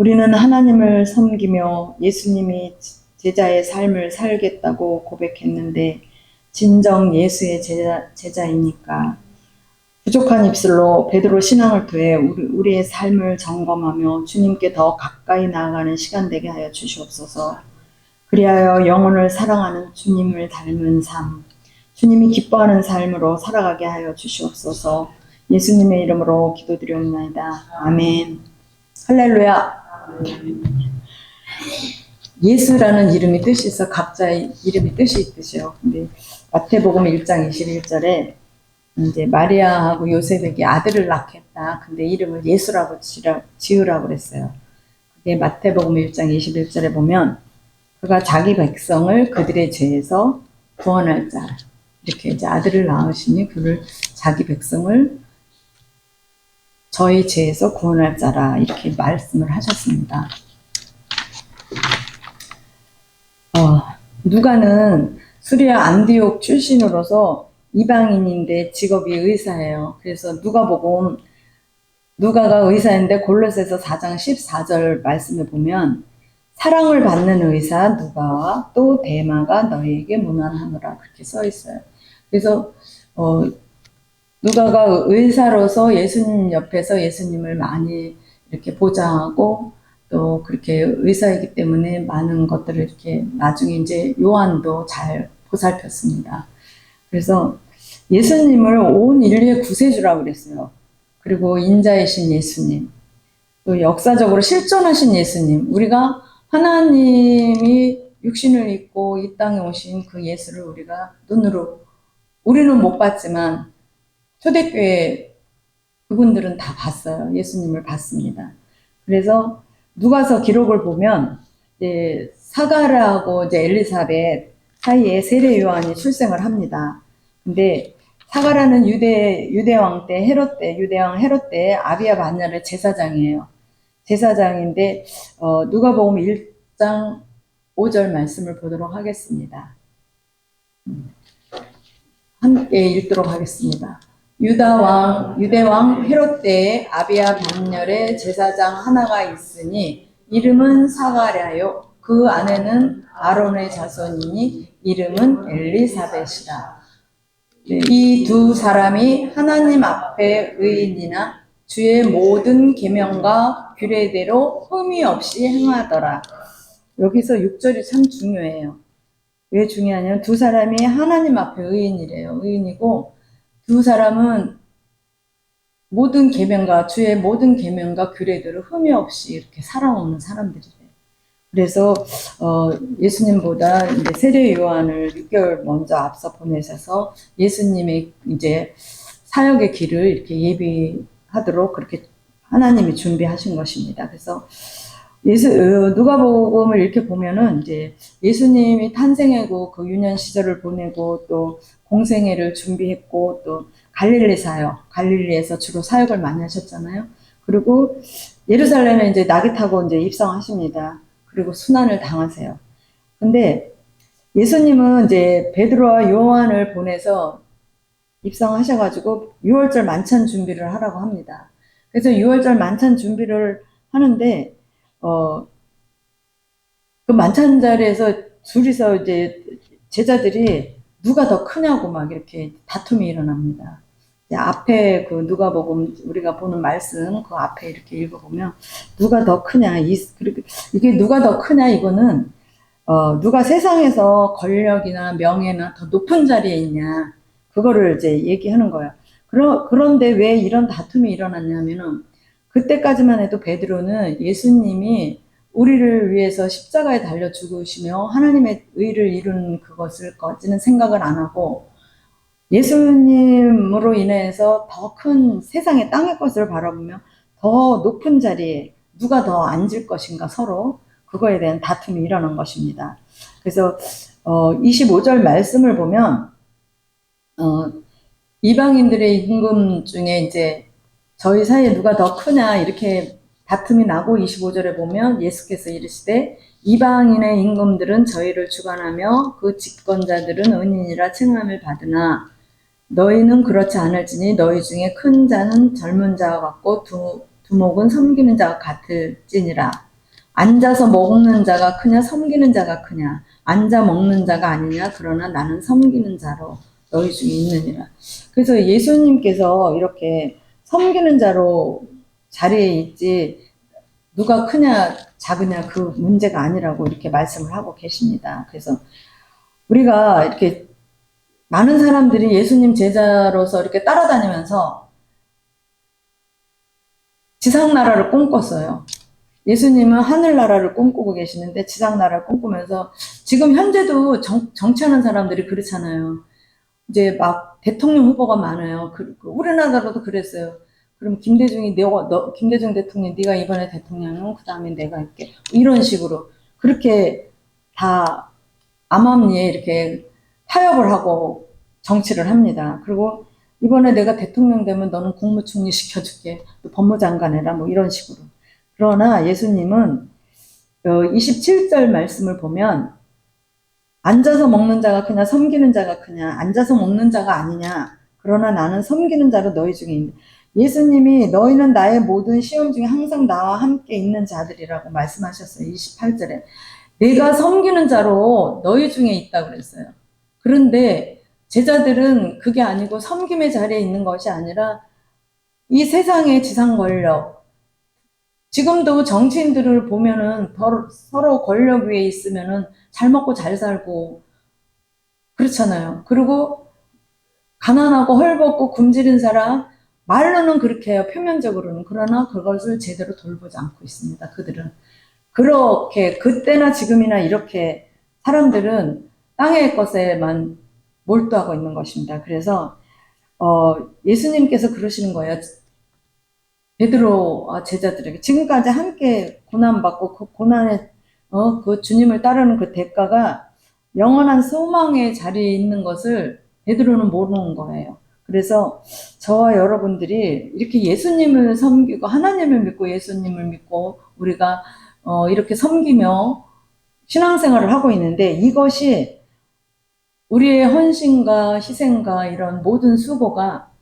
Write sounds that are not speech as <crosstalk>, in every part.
우리는 하나님을 섬기며 예수님이 제자의 삶을 살겠다고 고백했는데 진정 예수의 제자, 제자입니까? 부족한 입술로 베드로 신앙을 토해 우리, 우리 의 삶을 점검하며 주님께 더 가까이 나아가는 시간 되게 하여 주시옵소서. 그리하여 영혼을 사랑하는 주님을 닮은 삶, 주님이 기뻐하는 삶으로 살아가게 하여 주시옵소서. 예수님의 이름으로 기도드리옵나이다. 아멘. 할렐루야. 예수라는 이름이 뜻이 있어 각자의 이름이 뜻이 있듯이요. 근데 마태복음 1장 21절에 이제 마리아하고 요셉에게 아들을 낳겠다. 근데 이름을 예수라고 지으라고 그랬어요. 그게 마태복음 1장 21절에 보면 그가 자기 백성을 그들의 죄에서 구원할 자 이렇게 이제 아들을 낳으시니 그를 자기 백성을 저희 죄에서 구원할 자라 이렇게 말씀을 하셨습니다. 어, 누가는 수리아 안디옥 출신으로서 이방인인데 직업이 의사예요. 그래서 누가복음 누가가 의사인데 골로새서 4장 14절 말씀을 보면 사랑을 받는 의사 누가와 또 대마가 너희에게 무난하노라 그렇게 써 있어요. 그래서 어, 누가가 의사로서 예수님 옆에서 예수님을 많이 이렇게 보장하고 또 그렇게 의사이기 때문에 많은 것들을 이렇게 나중에 이제 요한도 잘 보살폈습니다. 그래서 예수님을 온 인류의 구세주라고 그랬어요. 그리고 인자이신 예수님, 또 역사적으로 실존하신 예수님, 우리가 하나님이 육신을 입고 이 땅에 오신 그 예수를 우리가 눈으로 우리는 못 봤지만 초대교회 그분들은 다 봤어요. 예수님을 봤습니다. 그래서 누가서 기록을 보면 이제 사가라하고 이제 엘리사벳 사이에 세례 요한이 출생을 합니다. 근데 사가라는 유대 유대 왕 때 헤롯 때 유대 왕 헤롯 때 아비야 반야의 제사장이에요. 제사장인데 어, 누가복음 1장 5절 말씀을 보도록 하겠습니다. 음. 함께 읽도록 하겠습니다. 유다 왕, 유대 왕 헤롯 때에 아비야 반열의 제사장 하나가 있으니 이름은 사가랴요. 그 아내는 아론의 자손이니 이름은 엘리사벳이라. 이 두 사람이 하나님 앞에 의인이나 주의 모든 계명과 규례대로 흠이 없이 행하더라. 여기서 6절이 참 중요해요. 왜 중요하냐면 두 사람이 하나님 앞에 의인이래요. 의인이고 두 사람은 모든 계명과 주의 모든 계명과 규례들을 흠이 없이 이렇게 살아오는 사람들이래요. 그래서 어, 예수님보다 이제 세례 요한을 6개월 먼저 앞서 보내셔서 예수님의 이제 사역의 길을 이렇게 예비하도록 그렇게 하나님이 준비하신 것입니다. 그래서 예수 어, 누가복음을 이렇게 보면은 이제 예수님이 탄생하고 그 유년 시절을 보내고 또 공생애를 준비했고 또 갈릴리 사역, 갈릴리에서 주로 사역을 많이 하셨잖아요. 그리고 예루살렘에 이제 낙이 타고 이제 입성하십니다. 그리고 순환을 당하세요. 근데 예수님은 이제 베드로와 요한을 보내서 입성하셔가지고 6월절 만찬 준비를 하라고 합니다. 그래서 6월절 만찬 준비를 하는데 어, 그 만찬 자리에서 둘이서 이제 제자들이 누가 더 크냐고 막 이렇게 다툼이 일어납니다. 앞에 그 누가 보금 우리가 보는 말씀 그 앞에 이렇게 읽어보면 누가 더 크냐 이 이게 누가 더 크냐 이거는 어 누가 세상에서 권력이나 명예나 더 높은 자리에 있냐 그거를 이제 얘기하는 거예요. 그러, 그런데 왜 이런 다툼이 일어났냐면은 그때까지만 해도 베드로는 예수님이 우리를 위해서 십자가에 달려 죽으시며 하나님의 의를 이룬 그것을 거지는 생각을 안 하고 예수님으로 인해서 더 큰 세상의 땅의 것을 바라보며 더 높은 자리에 누가 더 앉을 것인가 서로 그거에 대한 다툼이 일어난 것입니다. 그래서 어, 25절 말씀을 보면 어, 이방인들의 임금 중에 이제 저희 사이에 누가 더 크냐 이렇게 다툼이 나고 25절에 보면 예수께서 이르시되 이방인의 임금들은 저희를 주관하며 그 집권자들은 은인이라 칭함을 받으나 너희는 그렇지 않을지니 너희 중에 큰 자는 젊은 자와 같고 두, 두목은 섬기는 자와 같을지니라. 앉아서 먹는 자가 크냐 섬기는 자가 크냐 앉아 먹는 자가 아니냐 그러나 나는 섬기는 자로 너희 중에 있느니라. 그래서 예수님께서 이렇게 섬기는 자로 자리에 있지 누가 크냐 작으냐 그 문제가 아니라고 이렇게 말씀을 하고 계십니다. 그래서 우리가 이렇게 많은 사람들이 예수님 제자로서 이렇게 따라다니면서 지상나라를 꿈꿨어요. 예수님은 하늘나라를 꿈꾸고 계시는데 지상나라를 꿈꾸면서 지금 현재도 정, 정치하는 사람들이 그렇잖아요. 이제 막 대통령 후보가 많아요. 그, 그 우리나라도 그랬어요. 그럼 김대중이 내가 너 김대중 대통령 네가 이번에 대통령은 그 다음에 내가 할게 이런 식으로 그렇게 다 암암리에 이렇게 타협을 하고 정치를 합니다. 그리고 이번에 내가 대통령 되면 너는 국무총리 시켜줄게, 또 법무장관 해라, 뭐 이런 식으로. 그러나 예수님은 27절 말씀을 보면 앉아서 먹는 자가 크냐 섬기는 자가 크냐 앉아서 먹는 자가 아니냐 그러나 나는 섬기는 자로 너희 중에 있는 예수님이 너희는 나의 모든 시험 중에 항상 나와 함께 있는 자들이라고 말씀하셨어요. 28절에 내가 섬기는 자로 너희 중에 있다 그랬어요. 그런데 제자들은 그게 아니고 섬김의 자리에 있는 것이 아니라 이 세상의 지상 권력 지금도 정치인들을 보면은 서로 권력 위에 있으면은 잘 먹고 잘 살고 그렇잖아요. 그리고 가난하고 헐벗고 굶주린 사람 말로는 그렇게 해요. 표면적으로는. 그러나 그것을 제대로 돌보지 않고 있습니다. 그들은. 그렇게 그때나 지금이나 이렇게 사람들은 땅의 것에만 몰두하고 있는 것입니다. 그래서 어, 예수님께서 그러시는 거예요. 베드로 제자들에게 지금까지 함께 고난받고 그 고난에 어, 그 주님을 따르는 그 대가가 영원한 소망의 자리에 있는 것을 베드로는 모르는 거예요. 그래서 저와 여러분들이 이렇게 예수님을 섬기고 하나님을 믿고 예수님을 믿고 우리가 어, 이렇게 섬기며 신앙생활을 하고 있는데 이것이 우리의 헌신과 희생과 이런 모든 수고가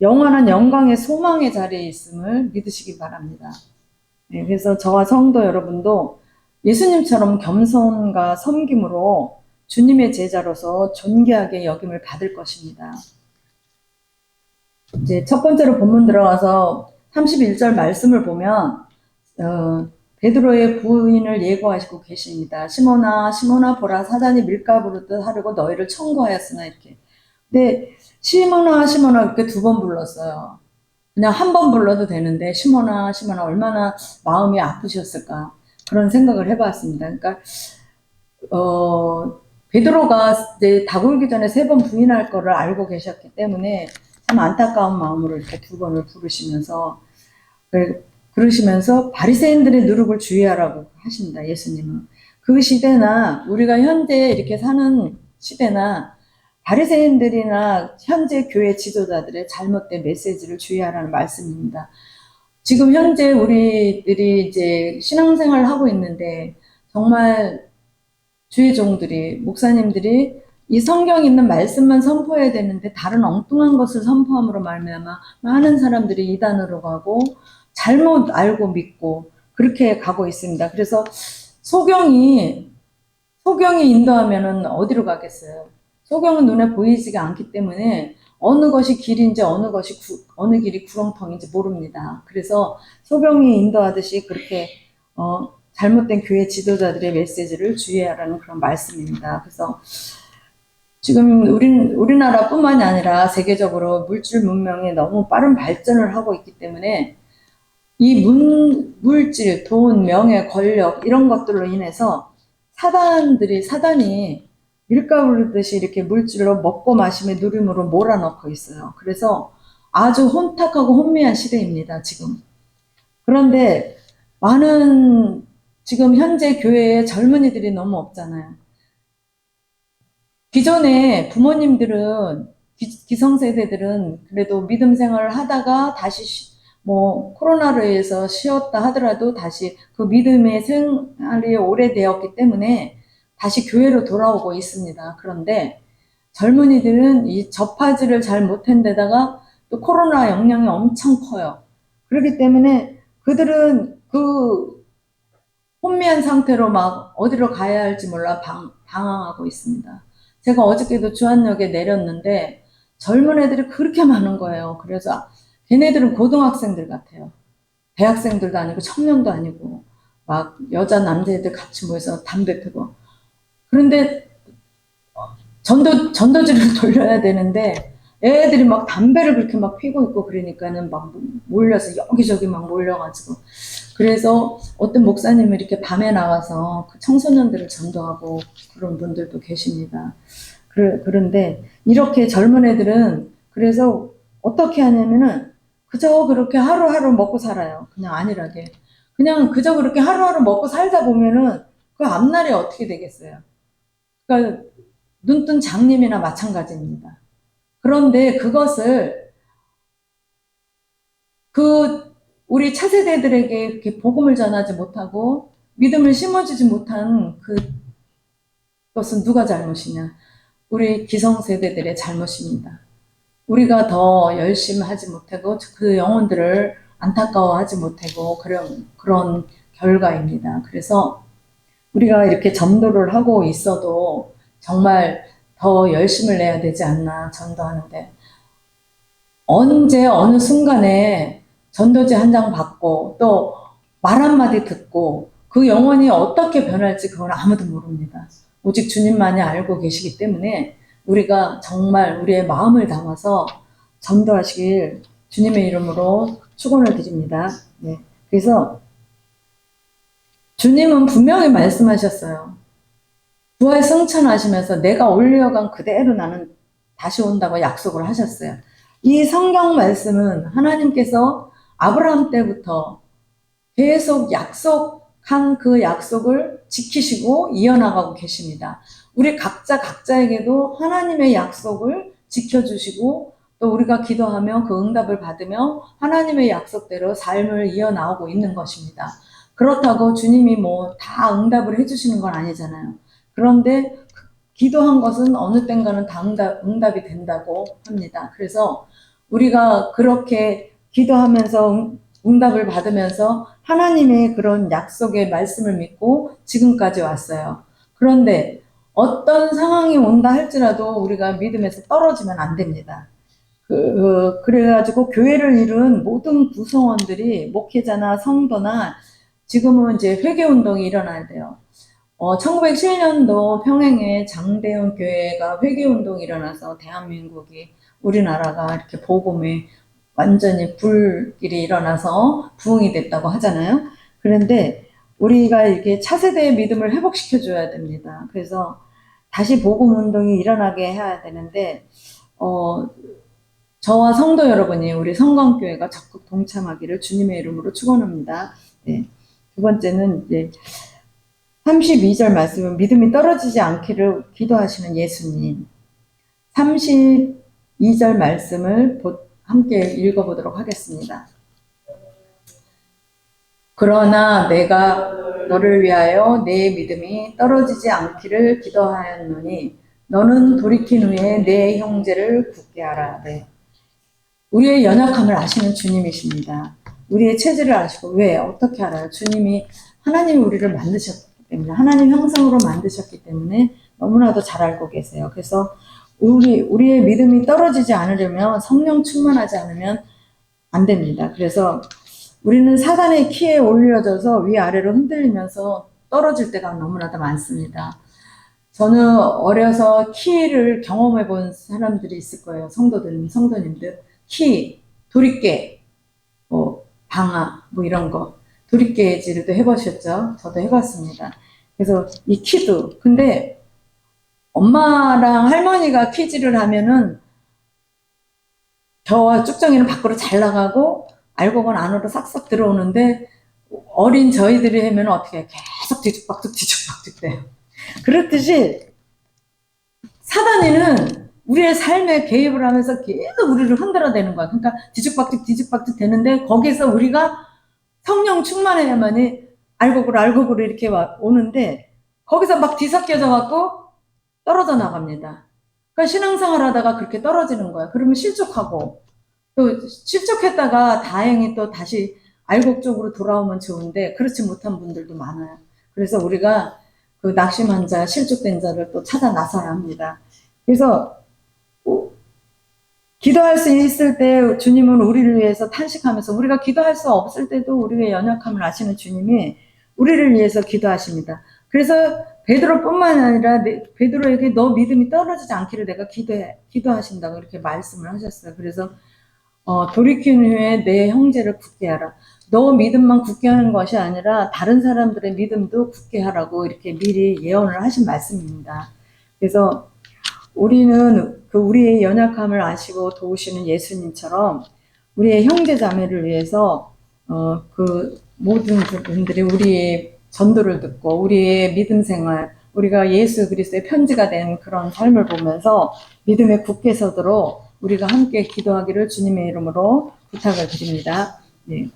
영원한 영광의 소망의 자리에 있음을 믿으시기 바랍니다. 네, 그래서 저와 성도 여러분도 예수님처럼 겸손과 섬김으로 주님의 제자로서 존귀하게 여김을 받을 것입니다. 이제 첫 번째로 본문 들어가서 31절 말씀을 보면 어, 베드로의 부인을 예고하시고 계십니다. 시모나 시모나 보라 사단이 밀가부르듯 하려고 너희를 청구하였으나 이렇게. 근데 시모나 시모나 이렇게 두 번 불렀어요. 그냥 한 번 불러도 되는데 시모나 시모나 얼마나 마음이 아프셨을까 그런 생각을 해봤습니다. 그러니까 어 베드로가 이제 다굴기 전에 세 번 부인할 거를 알고 계셨기 때문에 참 안타까운 마음으로 이렇게 두 번을 부르시면서 그러시면서 바리새인들의 누룩을 주의하라고 하십니다. 예수님은 그 시대나 우리가 현재 이렇게 사는 시대나 바리새인들이나 현재 교회 지도자들의 잘못된 메시지를 주의하라는 말씀입니다. 지금 현재 우리들이 이제 신앙생활을 하고 있는데 정말 주의 종들이 목사님들이 이 성경 있는 말씀만 선포해야 되는데 다른 엉뚱한 것을 선포함으로 말미암아 많은 사람들이 이단으로 가고 잘못 알고 믿고 그렇게 가고 있습니다. 그래서 소경이 소경이 인도하면은 어디로 가겠어요? 소경은 눈에 보이지가 않기 때문에 어느 것이 길인지 어느 것이 구, 어느 길이 구렁텅인지 모릅니다. 그래서 소경이 인도하듯이 그렇게 어, 잘못된 교회 지도자들의 메시지를 주의하라는 그런 말씀입니다. 그래서 지금 우리 우리나라뿐만이 아니라 세계적으로 물질 문명이 너무 빠른 발전을 하고 있기 때문에 이 문, 물질, 돈, 명예, 권력 이런 것들로 인해서 사단들이 사단이 밀가루듯이 이렇게 물질로 먹고 마시며 누림으로 몰아넣고 있어요. 그래서 아주 혼탁하고 혼미한 시대입니다. 지금. 그런데 많은 지금 현재 교회에 젊은이들이 너무 없잖아요. 기존에 부모님들은 기, 성세대들은 그래도 믿음 생활을 하다가 다시 뭐 코로나로 인해서 쉬었다 하더라도 다시 그 믿음의 생활이 오래되었기 때문에 다시 교회로 돌아오고 있습니다. 그런데 젊은이들은 이 접하지를 잘 못한 데다가 또 코로나 영향이 엄청 커요. 그렇기 때문에 그들은 그 혼미한 상태로 막 어디로 가야 할지 몰라 방, 방황하고 있습니다. 제가 어저께도 주안역에 내렸는데 젊은 애들이 그렇게 많은 거예요. 그래서 걔네들은 고등학생들 같아요. 대학생들도 아니고 청년도 아니고 막 여자 남자애들 같이 모여서 담배 피고 그런데 전도 전도지를 <laughs> 돌려야 되는데 애들이 막 담배를 그렇게 막 피고 있고 그러니까는 막 몰려서 여기저기 막 몰려가지고 그래서 어떤 목사님이 이렇게 밤에 나가서 그 청소년들을 전도하고 그런 분들도 계십니다. 그런데 이렇게 젊은 애들은 그래서 어떻게 하냐면은 그저 그렇게 하루하루 먹고 살아요. 그냥 안일하게. 그냥 그저 그렇게 하루하루 먹고 살다 보면은 그 앞날이 어떻게 되겠어요? 그러니까 눈뜬 장님이나 마찬가지입니다. 그런데 그것을 그 우리 차세대들에게 이렇게 복음을 전하지 못하고 믿음을 심어주지 못한 그 것은 누가 잘못이냐? 우리 기성세대들의 잘못입니다. 우리가 더 열심히 하지 못하고 그 영혼들을 안타까워하지 못하고 그런 그런 결과입니다. 그래서 우리가 이렇게 전도를 하고 있어도 정말 더 열심을 내야 되지 않나 전도하는데 언제 어느 순간에 전도지 한 장 받고 또 말 한마디 듣고 그 영혼이 어떻게 변할지 그건 아무도 모릅니다. 오직 주님만이 알고 계시기 때문에 우리가 정말 우리의 마음을 담아서 전도하시길 주님의 이름으로 축원을 드립니다. 네. 그래서 주님은 분명히 말씀하셨어요. 부활 승천하시면서 내가 올려간 그대로 나는 다시 온다고 약속을 하셨어요. 이 성경 말씀은 하나님께서 아브라함 때부터 계속 약속한 그 약속을 지키시고 이어나가고 계십니다. 우리 각자 각자에게도 하나님의 약속을 지켜주시고 또 우리가 기도하며 그 응답을 받으며 하나님의 약속대로 삶을 이어나오고 있는 것입니다. 그렇다고 주님이 뭐 다 응답을 해주시는 건 아니잖아요. 그런데 기도한 것은 어느 땐가는 다 응답, 응답이 된다고 합니다. 그래서 우리가 그렇게 기도하면서 응답을 받으면서 하나님의 그런 약속의 말씀을 믿고 지금까지 왔어요. 그런데 어떤 상황이 온다 할지라도 우리가 믿음에서 떨어지면 안 됩니다. 그, 그래가지고 교회를 이룬 모든 구성원들이 목회자나 성도나 지금은 이제 회개 운동이 일어나야 돼요. 어, 1907년도 평행에 장대현 교회가 회개 운동이 일어나서 대한민국이 우리나라가 이렇게 복음에 완전히 불길이 일어나서 부흥이 됐다고 하잖아요. 그런데 우리가 이렇게 차세대의 믿음을 회복시켜 줘야 됩니다. 그래서 다시 복음 운동이 일어나게 해야 되는데 어 저와 성도 여러분이 우리 성광교회가 적극 동참하기를 주님의 이름으로 축원합니다. 네. 두 번째는 이제 32절 말씀은 믿음이 떨어지지 않기를 기도하시는 예수님. 32절 말씀을 함께 읽어보도록 하겠습니다. 그러나 내가 너를 위하여 내 믿음이 떨어지지 않기를 기도하였노니 너는 돌이킨 후에 내 형제를 굳게 하라. 네. 우리의 연약함을 아시는 주님이십니다. 우리의 체질을 아시고 왜 어떻게 알아요? 주님이 하나님이 우리를 만드셨기 때문에 하나님 형상으로 만드셨기 때문에 너무나도 잘 알고 계세요. 그래서 우리 우리의 믿음이 떨어지지 않으려면 성령 충만하지 않으면 안 됩니다. 그래서 우리는 사단의 키에 올려져서 위아래로 흔들리면서 떨어질 때가 너무나도 많습니다. 저는 어려서 키를 경험해 본 사람들이 있을 거예요. 성도들, 성도님들. 키, 뭐, 방아, 뭐 이런 거. 도리깨질도 해보셨죠? 저도 해봤습니다. 그래서 이 키도. 근데 엄마랑 할머니가 키질을 하면은 저와 쭉정이는 밖으로 잘 나가고 보면 안으로 싹싹 들어오는데 어린 저희들이 하면 어떻게 해? 계속 뒤죽박죽 뒤죽박죽 돼요. 그렇듯이 사단이는 우리의 삶에 개입을 하면서 계속 우리를 흔들어대는 거야. 그러니까 뒤죽박죽 뒤죽박죽 되는데 거기서 우리가 성령 충만해야만이 알고그로 알고그로 이렇게 와, 오는데 거기서 막 뒤섞여져 갖고 떨어져 나갑니다. 그러니까 신앙생활 하다가 그렇게 떨어지는 거야. 그러면 실족하고 또 실족했다가 다행히 또 다시 알곡 쪽으로 돌아오면 좋은데 그렇지 못한 분들도 많아요. 그래서 우리가 그 낙심한 자, 실족된 자를 또 찾아 나서야 합니다. 그래서 어, 기도할 수 있을 때 주님은 우리를 위해서 탄식하면서 우리가 기도할 수 없을 때도 우리의 연약함을 아시는 주님이 우리를 위해서 기도하십니다. 그래서 베드로뿐만 아니라 내- 베드로에게 너 믿음이 떨어지지 않기를 내가 기도해 기도하신다고 이렇게 말씀을 하셨어요. 그래서 어, 돌이킨 후에 내 형제를 굳게 하라. 너 믿음만 굳게 하는 것이 아니라 다른 사람들의 믿음도 굳게 하라고 이렇게 미리 예언을 하신 말씀입니다. 그래서 우리는 그 우리의 연약함을 아시고 도우시는 예수님처럼 우리의 형제 자매를 위해서 어, 그 모든 분들이 우리의 전도를 듣고 우리의 믿음 생활, 우리가 예수 그리스도의 편지가 된 그런 삶을 보면서 믿음에 굳게 서도록 우리가 함께 기도하기를 주님의 이름으로 부탁을 드립니다. 네.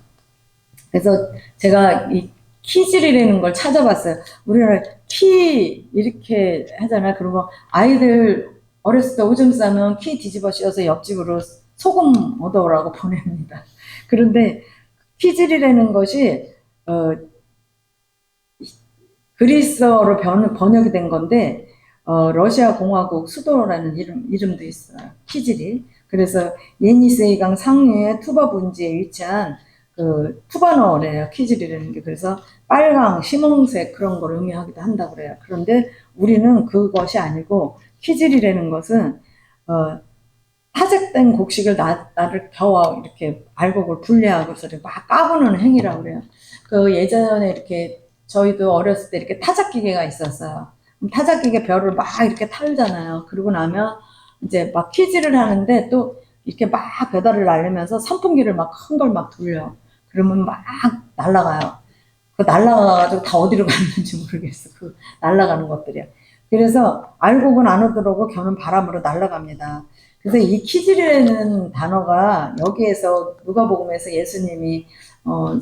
그래서 제가 이 키질이라는 걸 찾아봤어요. 우리나라 키 이렇게 하잖아. 그리고 아이들 어렸을 때 오줌 싸면 키 뒤집어 씌워서 옆집으로 소금 얻어오라고 보냅니다. 그런데 키질이라는 것이 어, 그리스어로 변, 번역이 된 건데 어, 러시아 공화국 수도라는 이름, 이름도 있어요. 키질이. 그래서 예니세이강 상류의 투바 분지에 위치한 그 투바너래요. 키질이라는 게. 그래서 빨강, 심홍색 그런 걸 의미하기도 한다고 그래요. 그런데 우리는 그것이 아니고 키질이라는 것은 어, 타작된 곡식을 나, 나를 겨워 이렇게 알곡을 분리하고서 막 까부는 행위라고 그래요. 그 예전에 이렇게 저희도 어렸을 때 이렇게 타작 기계가 있었어요. 그럼 타작 기계 별을 막 이렇게 탈잖아요. 그러고 나면 이제 막 퀴즈를 하는데 또 이렇게 막 배달을 날리면서 선풍기를 막 큰 걸 막 돌려. 그러면 막 날아가요. 그 날아가가지고 다 어디로 갔는지 모르겠어. 그 날아가는 것들이야. 그래서 알곡은 안으로 들어오고 겨는 바람으로 날아갑니다. 그래서 이 키즈라는 단어가 여기에서 누가복음에서 예수님이 어,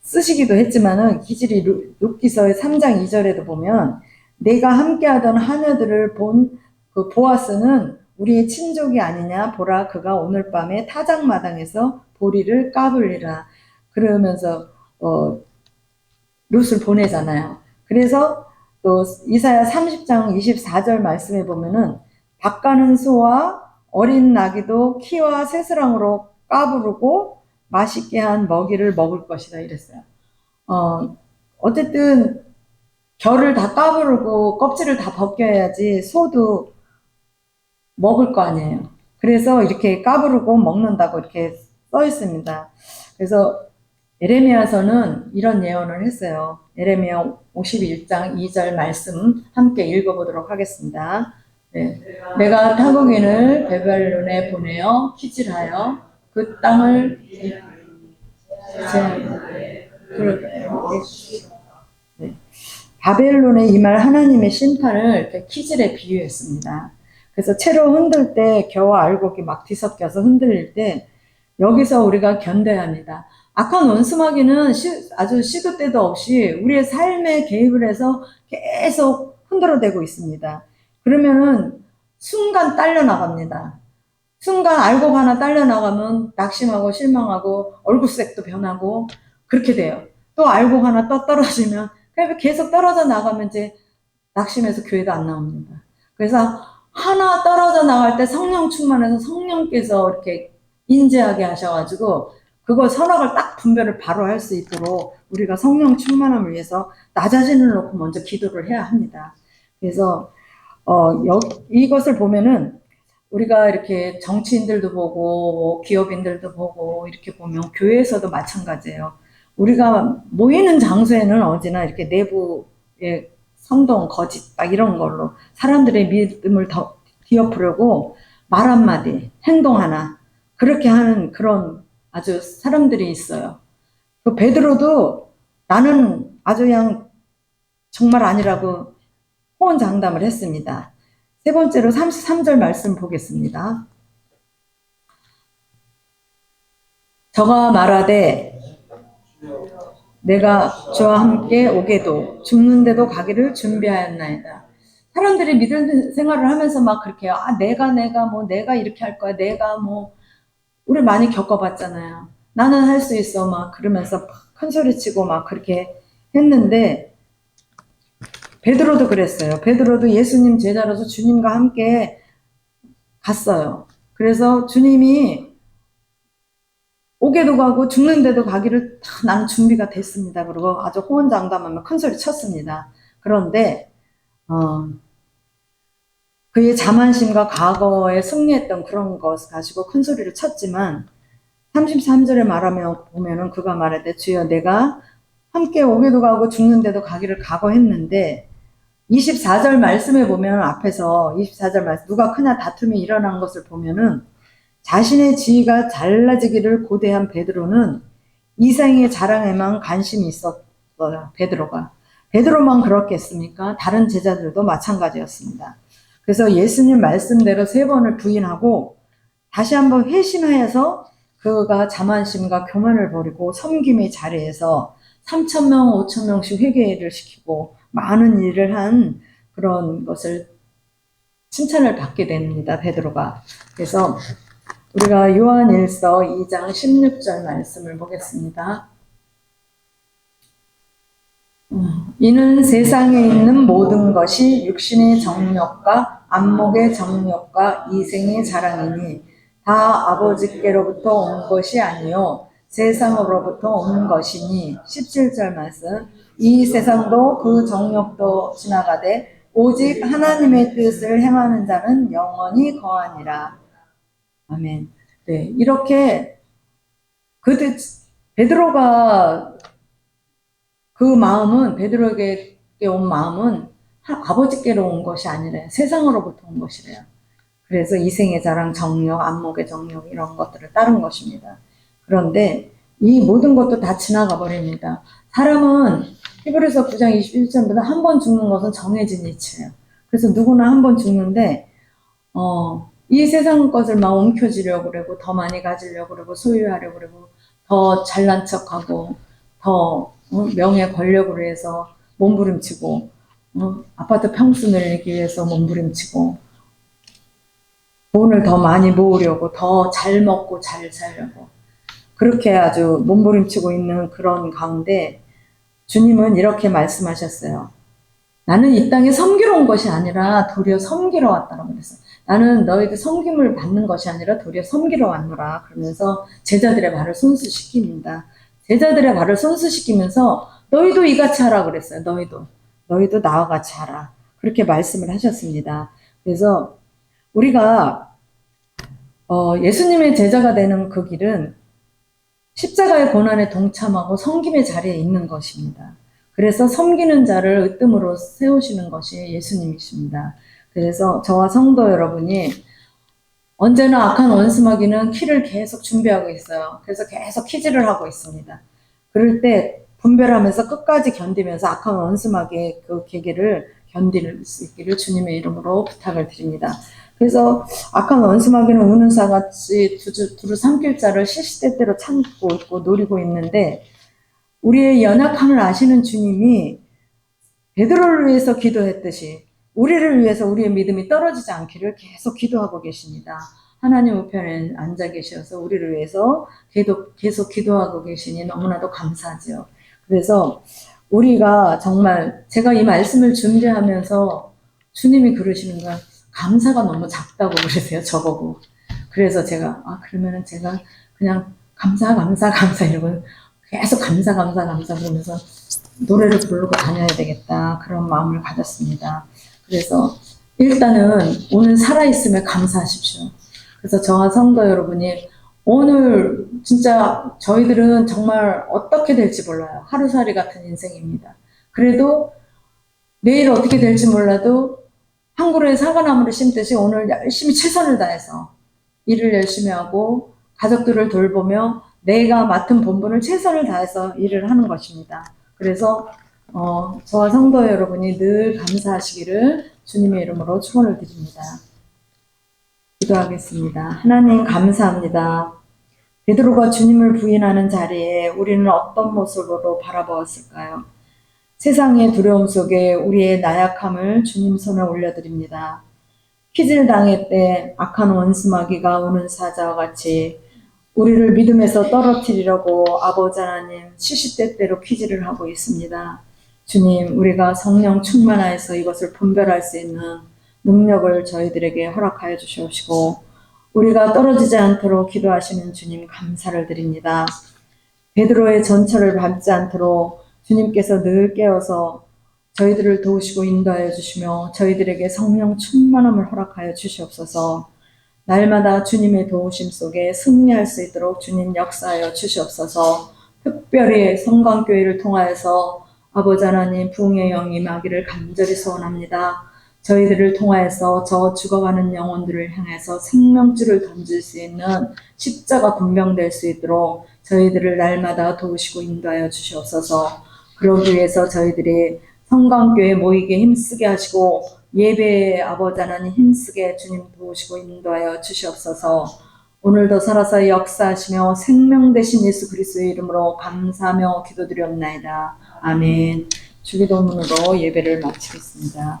쓰시기도 했지만은 기질이 루- 룻기서의 3장 2절에도 보면 내가 함께하던 하녀들을 본 그 보아스는 우리의 친족이 아니냐 보라 그가 오늘 밤에 타작마당에서 보리를 까불리라 그러면서 어, 룻을 보내잖아요. 그래서 또 이사야 30장 24절 말씀에 보면은 밭가는 소와 어린 나귀도 키와 새스랑으로 까부르고 맛있게 한 먹이를 먹을 것이다 이랬어요. 어, 어쨌든 결을 다 까부르고 껍질을 다 벗겨야지 소도 먹을 거 아니에요. 그래서 이렇게 까부르고 먹는다고 이렇게 써 있습니다. 그래서 에레미야서는 이런 예언을 했어요. 에레미야 51장 2절 말씀 함께 읽어보도록 하겠습니다. 네. 내가 타국인을 베벨론에 보내어 키질하여 그 땅을 제 네. 바벨론에 임할 하나님의 심판을 키질에 비유했습니다. 그래서 채로 흔들 때 겨와 알곡이 막 뒤섞여서 흔들릴 때 여기서 우리가 견뎌야 합니다. 악한 원수마귀는 시- 아주 시도 때도 없이 우리의 삶에 개입을 해서 계속 흔들어대고 있습니다. 그러면은 순간 딸려 나갑니다. 순간 알곡 하나 딸려 나가면 낙심하고 실망하고 얼굴색도 변하고 그렇게 돼요. 또 알곡 하나 떠 떨어지면 계속 떨어져 나가면 이제 낙심해서 교회도 안 나옵니다. 그래서 하나 떨어져 나갈 때 성령 충만해서 성령께서 이렇게 인지하게 하셔가지고 그거 선악을 딱 분별을 바로 할 수 있도록 우리가 성령 충만함을 위해서 나 자신을 놓고 먼저 기도를 해야 합니다. 그래서 어, 여, 이것을 보면은 우리가 이렇게 정치인들도 보고 뭐 기업인들도 보고 이렇게 보면 교회에서도 마찬가지예요. 우리가 모이는 장소에는 어디나 이렇게 내부의 선동, 거짓 막 이런 걸로 사람들의 믿음을 더 뒤엎으려고 말 한마디, 행동 하나 그렇게 하는 그런 아주 사람들이 있어요. 그 베드로도 나는 아주 그냥 정말 아니라고 호언장담을 했습니다. 세 번째로 33절 말씀 보겠습니다. 저가 말하되 내가 저와 함께 오게도 죽는데도 가기를 준비하였나이다. 사람들이 믿음 생활을 하면서 막 그렇게 아 내가 내가 뭐 내가 이렇게 할 거야 내가 뭐 우리 많이 겪어봤잖아요. 나는 할 수 있어 막 그러면서 큰 소리 치고 막 그렇게 했는데 베드로도 그랬어요. 베드로도 예수님 제자로서 주님과 함께 갔어요. 그래서 주님이 오게도 가고 죽는데도 가기를 다 나는 준비가 됐습니다. 그리고 아주 호언장담하며 큰 소리 쳤습니다. 그런데 어, 그의 자만심과 과거에 승리했던 그런 것 가지고 큰 소리를 쳤지만 33절에 말하면 보면은 그가 말하되 주여 내가 함께 오게도 가고 죽는데도 가기를 각오했는데 24절 말씀에 보면 앞에서 24절 말씀 누가 크나 다툼이 일어난 것을 보면은 자신의 지위가 달라지기를 고대한 베드로는 이생의 자랑에만 관심이 있었어요. 베드로가. 베드로만 그렇겠습니까? 다른 제자들도 마찬가지였습니다. 그래서 예수님 말씀대로 세 번을 부인하고 다시 한번 회심하여서 그가 자만심과 교만을 버리고 섬김의 자리에서 3천 명, 5천 명씩 회개를 시키고 많은 일을 한 그런 것을 칭찬을 받게 됩니다. 베드로가. 그래서 우리가 요한일서 2장 16절 말씀을 보겠습니다. 음, 이는 세상에 있는 모든 것이 육신의 정욕과 안목의 정욕과 이생의 자랑이니 다 아버지께로부터 온 것이 아니요 세상으로부터 온 것이니 17절 말씀 이 세상도 그 정욕도 지나가되 오직 하나님의 뜻을 행하는 자는 영원히 거하니라. 아멘. 네, 이렇게 그때 베드로가 그 마음은 베드로에게 온 마음은 하- 아버지께로 온 것이 아니래 세상으로부터 온 것이래요. 그래서 이생의 자랑, 정력, 안목의 정력 이런 것들을 따른 것입니다. 그런데 이 모든 것도 다 지나가 버립니다. 사람은 히브리서 9장 21절보다 한 번 죽는 것은 정해진 이치예요. 그래서 누구나 한 번 죽는데 어, 이 세상 것을 막 움켜쥐려고 그러고 더 많이 가지려고 그러고 소유하려고 그러고 더 잘난 척하고 더 어, 명예 권력으로 해서 몸부림치고 어, 아파트 평수 늘리기 위해서 몸부림치고 돈을 더 많이 모으려고 더 잘 먹고 잘 살려고 그렇게 아주 몸부림치고 있는 그런 가운데 주님은 이렇게 말씀하셨어요. 나는 이 땅에 섬기러 온 것이 아니라 도리어 섬기러 왔다고 그랬어요. 나는 너희들 섬김을 받는 것이 아니라 도리어 섬기러 왔노라. 그러면서 제자들의 발을 손수시킵니다. 제자들의 발을 손수시키면서 너희도 이같이 하라 그랬어요. 너희도. 너희도 나와 같이 하라. 그렇게 말씀을 하셨습니다. 그래서 우리가 어, 예수님의 제자가 되는 그 길은 십자가의 고난에 동참하고 섬김의 자리에 있는 것입니다. 그래서 섬기는 자를 으뜸으로 세우시는 것이 예수님이십니다. 그래서 저와 성도 여러분이 언제나 악한 원수마귀는 키를 계속 준비하고 있어요. 그래서 계속 키질을 하고 있습니다. 그럴 때 분별하면서 끝까지 견디면서 악한 원수마귀의 그 계기를 견딜 수 있기를 주님의 이름으로 부탁을 드립니다. 그래서 악한 원수마귀는 우는 사같이 두루, 두루 삼킬 자를 시시때때로 참고 있고 노리고 있는데 우리의 연약함을 아시는 주님이 베드로를 위해서 기도했듯이 우리를 위해서 우리의 믿음이 떨어지지 않기를 계속 기도하고 계십니다. 하나님 우편에 앉아 계셔서 우리를 위해서 계속, 계속 기도하고 계시니 너무나도 감사하죠. 그래서 우리가 정말 제가 이 말씀을 준비하면서 주님이 그러시는 건 감사가 너무 작다고 그러세요, 저보고. 그래서 제가, 아, 그러면은 제가 그냥 감사, 감사, 감사 이러고 계속 감사, 감사, 감사 그러면서 노래를 부르고 다녀야 되겠다. 그런 마음을 가졌습니다. 그래서 일단은 오늘 살아있음에 감사하십시오. 그래서 저와 성도 여러분이 오늘 진짜 저희들은 정말 어떻게 될지 몰라요. 하루살이 같은 인생입니다. 그래도 내일 어떻게 될지 몰라도 한 그루의 사과나무를 심듯이 오늘 열심히 최선을 다해서 일을 열심히 하고 가족들을 돌보며 내가 맡은 본분을 최선을 다해서 일을 하는 것입니다. 그래서 어, 저와 성도 여러분이 늘 감사하시기를 주님의 이름으로 축원을 드립니다. 기도하겠습니다. 하나님 감사합니다. 베드로가 주님을 부인하는 자리에 우리는 어떤 모습으로 바라보았을까요? 세상의 두려움 속에 우리의 나약함을 주님 손에 올려드립니다. 피질 당할 때 악한 원수마귀가 오는 사자와 같이 우리를 믿음에서 떨어뜨리려고 아버지 하나님 시시때때로 퀴즈를 하고 있습니다. 주님, 우리가 성령 충만하여서 이것을 분별할 수 있는 능력을 저희들에게 허락하여 주시옵시고, 우리가 떨어지지 않도록 기도하시는 주님 감사를 드립니다. 베드로의 전철을 밟지 않도록 주님께서 늘 깨어서 저희들을 도우시고 인도하여 주시며 저희들에게 성령 충만함을 허락하여 주시옵소서. 날마다 주님의 도우심 속에 승리할 수 있도록 주님 역사하여 주시옵소서. 특별히 성광교회를 통하여서 아버지 하나님 부흥의 영이 임하기를 간절히 소원합니다. 저희들을 통하여서 저 죽어가는 영혼들을 향해서 생명줄을 던질 수 있는 십자가 분명될 수 있도록 저희들을 날마다 도우시고 인도하여 주시옵소서. 그러기 위해서 저희들이 성광교회 모이게 힘쓰게 하시고 예배에 아버지 하나님 힘쓰게 주님 도우시고 인도하여 주시옵소서. 오늘도 살아서 역사하시며 생명 되신 예수 그리스도의 이름으로 감사하며 기도드렸나이다. 아멘. 주기도문으로 예배를 마치겠습니다.